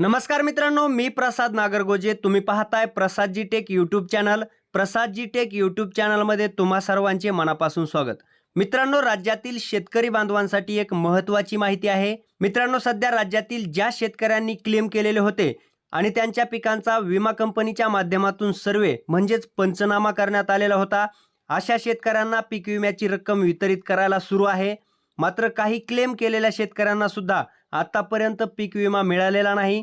नमस्कार मित्रांनो मी प्रसाद नागरगोजे. तुम्ही पाहताय Prasadji tech YouTube channel Prasadji tech YouTube चॅनलमध्ये तुम्हा सर्वांचे मनापासून स्वागत. मित्रांनो राज्यातील शेतकरी बांधवांसाठी एक महत्त्वाची माहिती आहे. मित्रांनो सध्या राज्यातील ज्या शेतकऱ्यांनी क्लेम केलेले होते आणि त्यांच्या पिकांचा विमा कंपनीच्या माध्यमातून सर्वे म्हणजेच पंचनामा करण्यात आलेला होता अशा शेतकऱ्यांना पीक विम्याची रक्कम वितरित करायला सुरू आहे. मात्र काही क्लेम केलेल्या शेतकऱ्यांना सुद्धा आतापर्यंत पीक विमा मिळालेला नाही.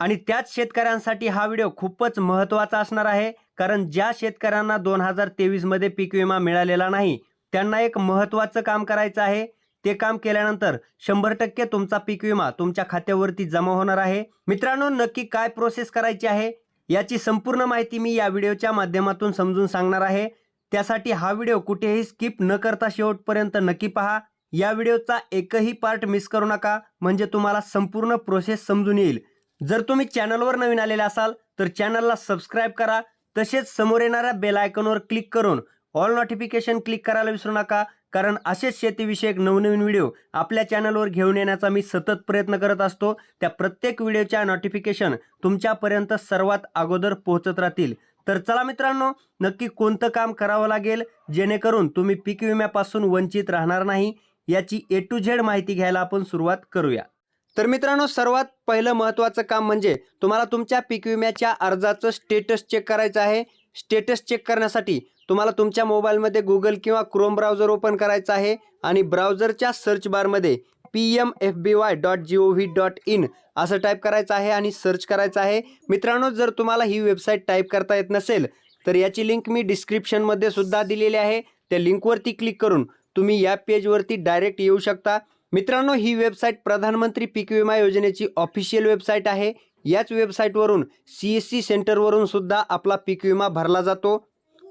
आणि त्याच शेतकऱ्यांसाठी हा व्हिडिओ खूपच महत्त्वाचा असणार आहे. कारण ज्या शेतकऱ्यांना दोन हजार तेवीसमध्ये पीक विमा मिळालेला नाही त्यांना एक महत्त्वाचं काम करायचं आहे. ते काम केल्यानंतर शंभर टक्के तुमचा पीक विमा तुमच्या खात्यावरती जमा होणार आहे. मित्रांनो नक्की काय प्रोसेस करायची आहे याची संपूर्ण माहिती मी या व्हिडिओच्या माध्यमातून समजून सांगणार आहे. त्यासाठी हा व्हिडिओ कुठेही स्किप न करता शेवटपर्यंत नक्की पहा. या व्हिडिओचा एकही पार्ट मिस करू नका. म्हणजे तुम्हाला संपूर्ण प्रोसेस समजून येईल. जर तुम्ही चॅनलवर नवीन आलेले असाल तर चॅनलला सबस्क्राईब करा. तसेच समोर येणाऱ्या बेल आयकॉनवर क्लिक करून ऑल नोटिफिकेशन क्लिक करायला विसरू नका. कारण असेच शेतीविषयक नवनवीन व्हिडिओ आपल्या चॅनलवर घेऊन येण्याचा मी सतत प्रयत्न करत असतो. त्या प्रत्येक व्हिडिओच्या नोटिफिकेशन तुमच्यापर्यंत सर्वात अगोदर पोहोचत राहतील. तर चला मित्रांनो नक्की कोणतं काम करावं लागेल? जेणेकरून तुम्ही पीक विम्यापासून वंचित राहणार नाही. याची ए टू झेड माहिती घ्यायला आपण सुरुवात करूया. तर मित्रांनो सर्वात पहिलं महत्त्वाचं काम म्हणजे तुम्हाला तुमच्या पीक विम्याच्या अर्जाचं स्टेटस चेक करायचं आहे. स्टेटस चेक करण्यासाठी तुम्हाला तुमच्या मोबाईलमध्ये गुगल किंवा क्रोम ब्राउझर ओपन करायचं आहे आणि ब्राउझरच्या सर्च बारमध्ये P M F B Y dot G O V dot in असं टाईप करायचं आहे आणि सर्च करायचं आहे. मित्रांनो जर तुम्हाला ही वेबसाईट टाईप करता येत नसेल तर याची लिंक मी डिस्क्रिप्शनमध्ये सुद्धा दिलेली आहे. त्या लिंकवरती क्लिक करून तुम्ही या पेजवरती डायरेक्ट येऊ शकता. मित्रांनो ही वेबसाईट प्रधानमंत्री पीक विमा योजनेची ऑफिशियल वेबसाईट आहे. याच वेबसाईटवरून सी एस सी सेंटरवरून सुद्धा आपला पीक विमा भरला जातो.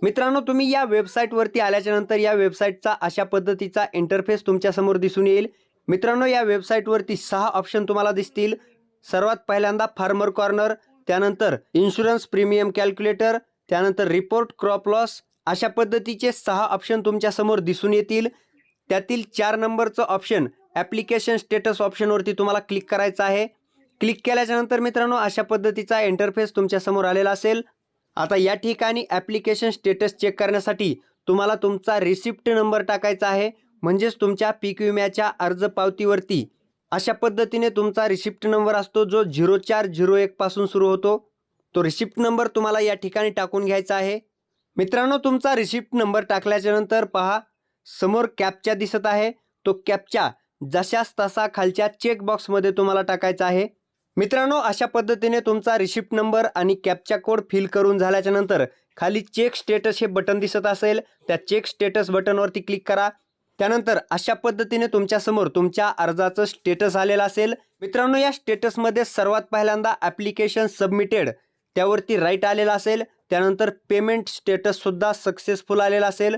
मित्रांनो तुम्ही या वेबसाईटवरती आल्याच्यानंतर या वेबसाईटचा अशा पद्धतीचा इंटरफेस तुमच्यासमोर दिसून येईल. मित्रांनो या वेबसाईटवरती सहा ऑप्शन तुम्हाला दिसतील. सर्वात पहिल्यांदा फार्मर कॉर्नर त्यानंतर इन्शुरन्स प्रीमियम कॅल्क्युलेटर त्यानंतर रिपोर्ट क्रॉप लॉस अशा पद्धतीचे सहा ऑप्शन तुमच्यासमोर दिसून येतील. त्यातील चार नंबरचं ऑप्शन ॲप्लिकेशन स्टेटस ऑप्शनवरती तुम्हाला क्लिक करायचं आहे. क्लिक केल्याच्यानंतर मित्रांनो अशा पद्धतीचा इंटरफेस तुमच्यासमोर आलेला असेल. आता या ठिकाणी ॲप्लिकेशन स्टेटस चेक करण्यासाठी तुम्हाला तुमचा रिसिप्ट नंबर टाकायचा आहे. म्हणजेच तुमच्या पीक विम्याच्या अर्ज पावतीवरती. अशा पद्धतीने तुमचा रिसिप्ट नंबर असतो जो झिरो चार झिरो एकपासून सुरू होतो. तो रिसिप्ट नंबर तुम्हाला या ठिकाणी टाकून घ्यायचा आहे. मित्रांनो तुमचा रिसिप्ट नंबर टाकल्याच्या नंतर पहा समोर कॅपचा दिसत आहे. तो कॅपचा जशास तसा खालच्या चेक बॉक्समध्ये तुम्हाला टाकायचा आहे. मित्रांनो अशा पद्धतीने तुमचा रिसिप्ट नंबर आणि कॅपचा कोड फिल करून झाल्याच्यानंतर खाली चेक स्टेटस हे बटन दिसत असेल. त्या चेक स्टेटस बटनवरती क्लिक करा. त्यानंतर अशा पद्धतीने तुमच्यासमोर तुमच्या अर्जाचं स्टेटस आलेलं असेल. मित्रांनो या स्टेटसमध्ये सर्वात पहिल्यांदा ॲप्लिकेशन सबमिटेड त्यावरती राईट आलेला असेल. त्यानंतर पेमेंट स्टेटससुद्धा सक्सेसफुल आलेला असेल.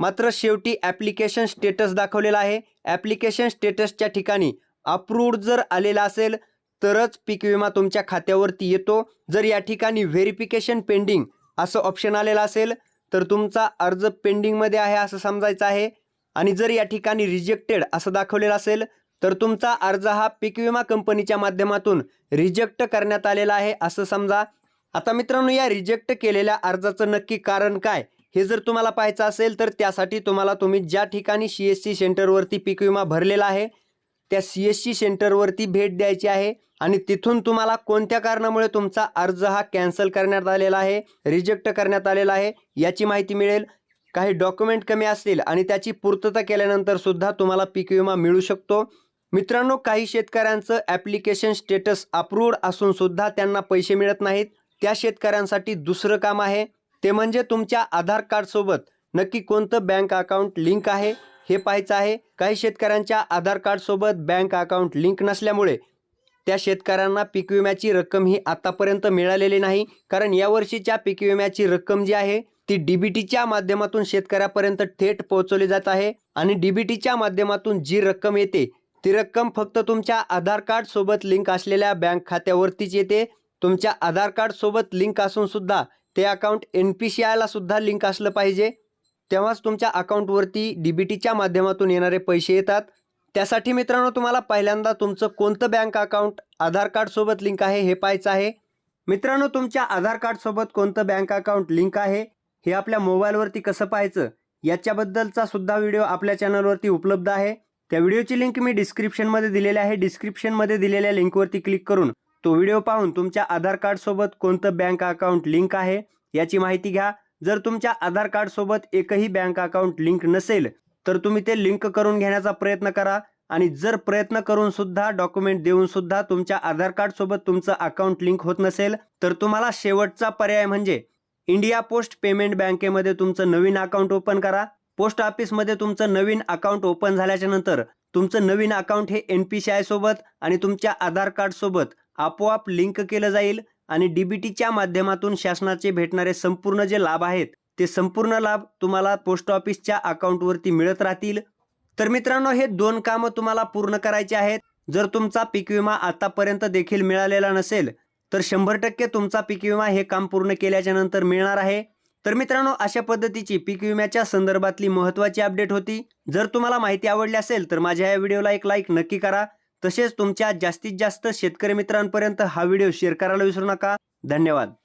मात्र शेवटी ॲप्लिकेशन स्टेटस दाखवलेला आहे. ॲप्लिकेशन स्टेटसच्या ठिकाणी अप्रूव्ड जर आलेला असेल तरच पीक विमा तुमच्या खात्यावरती येतो. जर या ठिकाणी व्हेरिफिकेशन पेंडिंग असं ऑप्शन आलेलं असेल तर तुमचा अर्ज पेंडिंगमध्ये आहे असं समजायचं आहे. आणि जर या ठिकाणी रिजेक्टेड असं दाखवलेलं असेल तर तुमचा अर्ज हा पीक विमा कंपनीच्या माध्यमातून रिजेक्ट करण्यात आलेला आहे असं समजा. आता मित्रांनो या रिजेक्ट केलेल्या अर्जाचं नक्की कारण काय? हे जर तुम्हाला पाहायचं असेल तर त्यासाठी तुम्हाला तुम्ही ज्या ठिकाणी सी एस सी सेंटरवरती पीक विमा भरलेला आहे त्या सी एस सी सेंटरवरती भेट द्यायची आहे आणि तिथून तुम्हाला कोणत्या कारणामुळे तुमचा अर्ज हा कॅन्सल करण्यात आलेला आहे रिजेक्ट करण्यात आलेला आहे याची माहिती मिळेल. काही डॉक्युमेंट कमी असतील आणि त्याची पूर्तता केल्यानंतर सुद्धा तुम्हाला पीक विमा मिळू शकतो. मित्रांनो काही शेतकऱ्यांचं ॲप्लिकेशन स्टेटस अप्रूव्ड असून सुद्धा त्यांना पैसे मिळत नाहीत. त्या शेतकऱ्यांसाठी दुसरं काम आहे. ते म्हणजे तुमच्या आधार कार्डसोबत नक्की कोणतं बँक अकाउंट लिंक आहे हे पाहायचं आहे. काही शेतकऱ्यांच्या आधार कार्डसोबत बँक अकाउंट लिंक नसल्यामुळे त्या शेतकऱ्यांना पीक विम्याची रक्कम ही आतापर्यंत मिळालेली नाही. कारण यावर्षीच्या पीक विम्याची रक्कम जी आहे ती डीबीटीच्या माध्यमातून शेतकऱ्यापर्यंत थेट पोहोचवली जात आहे. आणि डीबीटीच्या माध्यमातून जी रक्कम येते ती रक्कम फक्त तुमच्या आधार कार्ड सोबत लिंक असलेल्या बँक खात्यावरतीच येते. तुमच्या आधार कार्डसोबत लिंक असून सुद्धा ते अकाउंट एन पी सी आयला सुद्धा लिंक असलं पाहिजे. तेव्हाच तुमच्या अकाउंटवरती डी बी टीच्या माध्यमातून येणारे पैसे येतात. त्यासाठी मित्रांनो तुम्हाला पहिल्यांदा तुमचं कोणतं बँक अकाउंट आधार कार्डसोबत लिंक आहे हे पाहायचं आहे. मित्रांनो तुमच्या आधार कार्डसोबत कोणतं बँक अकाउंट लिंक आहे हे आपल्या मोबाईलवरती कसं पाहायचं याच्याबद्दलचा सुद्धा व्हिडिओ आपल्या चॅनलवरती उपलब्ध आहे. त्या व्हिडिओची लिंक मी डिस्क्रिप्शनमध्ये दिलेली आहे. डिस्क्रिप्शनमध्ये दिलेल्या लिंकवरती क्लिक करून तो व्हिडिओ पाहून तुमच्या आधार कार्डसोबत कोणतं बँक अकाउंट लिंक आहे याची माहिती घ्या. जर तुमच्या आधार कार्डसोबत एकही बँक अकाउंट लिंक नसेल तर तुम्ही ते लिंक करून घेण्याचा प्रयत्न करा. आणि जर प्रयत्न करून सुद्धा डॉक्युमेंट देऊन सुद्धा तुमच्या आधार कार्ड सोबत तुमचं अकाउंट लिंक होत नसेल तर तुम्हाला शेवटचा पर्याय म्हणजे इंडिया पोस्ट पेमेंट बँकेमध्ये तुमचं नवीन अकाउंट ओपन करा. पोस्ट ऑफिसमध्ये तुमचं नवीन अकाउंट ओपन झाल्याच्यानंतर तुमचं नवीन अकाउंट हे एन पी सी आय सोबत आणि तुमच्या आधार कार्ड सोबत आपोआप लिंक केलं जाईल आणि डीबीटीच्या माध्यमातून शासनाचे भेटणारे संपूर्ण जे लाभ आहेत ते संपूर्ण लाभ तुम्हाला पोस्ट ऑफिसच्या अकाउंटवरती मिळत राहतील. तर मित्रांनो हे दोन कामं तुम्हाला पूर्ण करायचे आहेत. जर तुमचा पीक विमा आतापर्यंत देखील मिळालेला नसेल तर शंभर टक्के तुमचा पीक विमा हे काम पूर्ण केल्याच्यानंतर मिळणार आहे. तर मित्रांनो अशा पद्धतीची पीक विम्याच्या संदर्भातली महत्त्वाची अपडेट होती. जर तुम्हाला माहिती आवडली असेल तर माझ्या या व्हिडिओला एक लाईक नक्की करा. तसेच तुमच्या जास्तीत जास्त शेतकरी मित्रांपर्यंत हा व्हिडिओ शेअर करायला विसरू नका. धन्यवाद.